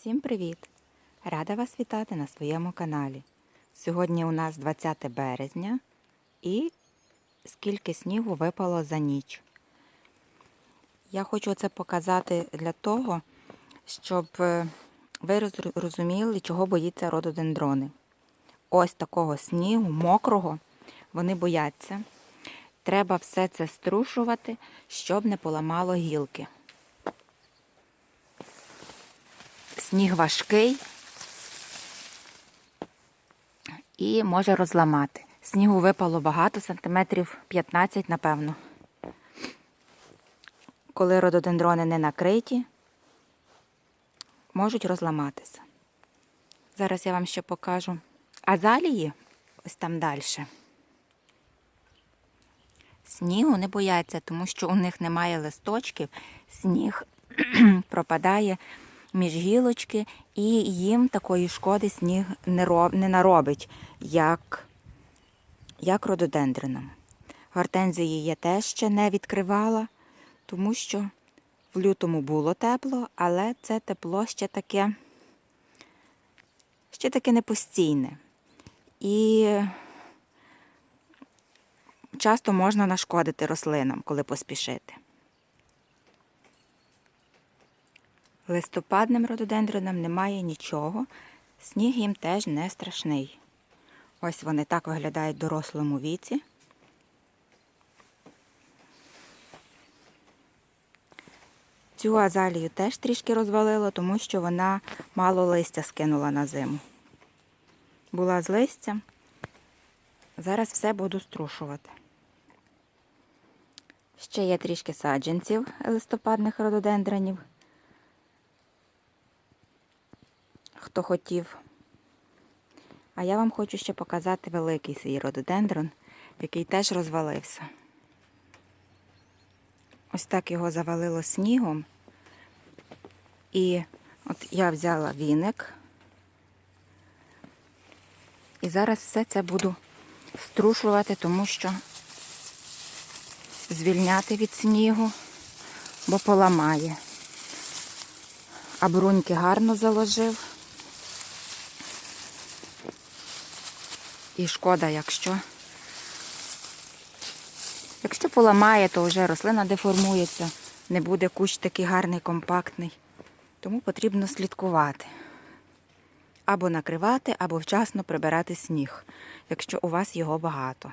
Всім привіт! Рада вас вітати на своєму каналі. Сьогодні у нас 20 березня і скільки снігу випало за ніч. Я хочу це показати для того, щоб е, ви розуміли, чого боїться рододендрони. Ось такого снігу, мокрого, вони бояться. Треба все це струшувати, щоб не поламало гілки. Сніг важкий і може розламати. Снігу випало багато, сантиметрів 15, напевно. Коли рододендрони не накриті, можуть розламатися. Зараз я вам ще покажу азалії, ось там далі. Снігу не бояться, тому що у них немає листочків, сніг пропадає між гілочки, і їм такої шкоди сніг не, роб, не наробить, як, як рододендринам. Гортензії я теж ще не відкривала, тому що в лютому було тепло, але це тепло ще таке, ще таке непостійне. І часто можна нашкодити рослинам, коли поспішити. Листопадним рододендронам немає нічого, сніг їм теж не страшний. Ось вони так виглядають в дорослому віці. Цю азалію теж трішки розвалило, тому що вона мало листя скинула на зиму. Була з листям. Зараз все буду струшувати. Ще є трішки саджанців листопадних рододендронів. Хто хотів. А я вам хочу ще показати великий свій рододендрон, який теж розвалився. Ось так його завалило снігом. І от я взяла віник. І зараз все це буду струшувати, тому що звільняти від снігу, бо поламає. А бруньки гарно заложив. І шкода, якщо. Якщо поламає, то вже рослина деформується, не буде кущ такий гарний, компактний. Тому потрібно слідкувати. Або накривати, або вчасно прибирати сніг, якщо у вас його багато.